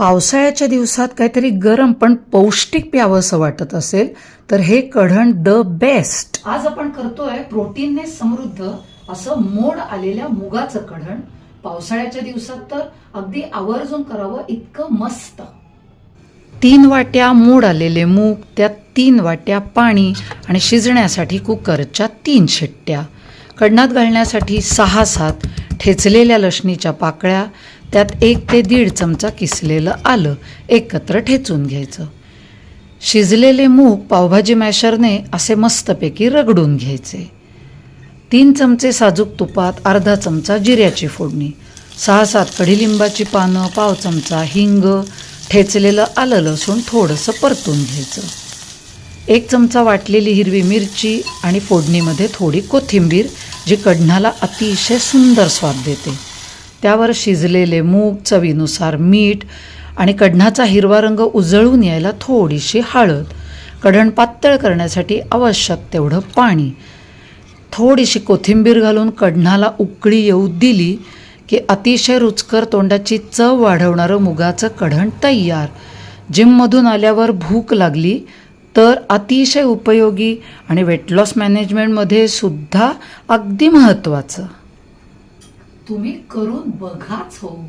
पावसाळ्याच्या दिवसात काहीतरी गरम पण पौष्टिक प्यावंसं वाटत असेल तर हे कढण द बेस्ट. आज आपण करतोय प्रोटीनने समृद्ध असं मोड आलेल्या मुगाचं कढण. पावसाळ्याच्या दिवसात तर अगदी आवर्जून करावं इतकं मस्त. तीन वाट्या मोड आलेले मूग त्यात तीन वाट्या पाणी आणि शिजण्यासाठी कुकरच्या तीन शिट्ट्या. कडणात घालण्यासाठी सहा सात ठेचलेल्या लसणीच्या पाकळ्या त्यात एक ते दीड चमचा किसलेलं आलं एकत्र ठेचून घ्यायचं. शिजलेले मूग पावभाजी मॅशरने असे मस्तपैकी रगडून घ्यायचे. तीन चमचे साजूक तुपात अर्धा चमचा जिऱ्याची फोडणी सहा सात कढीलिंबाची पानं पाव चमचा हिंग ठेचलेलं आलं लसूण थोडंसं परतून घ्यायचं. एक चमचा वाटलेली हिरवी मिरची आणि फोडणीमध्ये थोडी कोथिंबीर जी कढणाला अतिशय सुंदर स्वाद देते. त्यावर शिजलेले मूग चवीनुसार मीठ आणि कढणाचा हिरवा रंग उजळून यायला थोडीशी हळद. कढण पातळ करण्यासाठी आवश्यक तेवढं पाणी. थोडीशी कोथिंबीर घालून कढणाला उकळी येऊ दिली की अतिशय रुचकर तोंडाची चव वाढवणारं मुगाचं कढण तयार. जिममधून आल्यावर भूक लागली तर अतिशय उपयोगी आणि वेट लॉस मॅनेजमेंटमध्ये सुद्धा अगदी महत्त्वाचं. तुम्ही करून बघाच हो.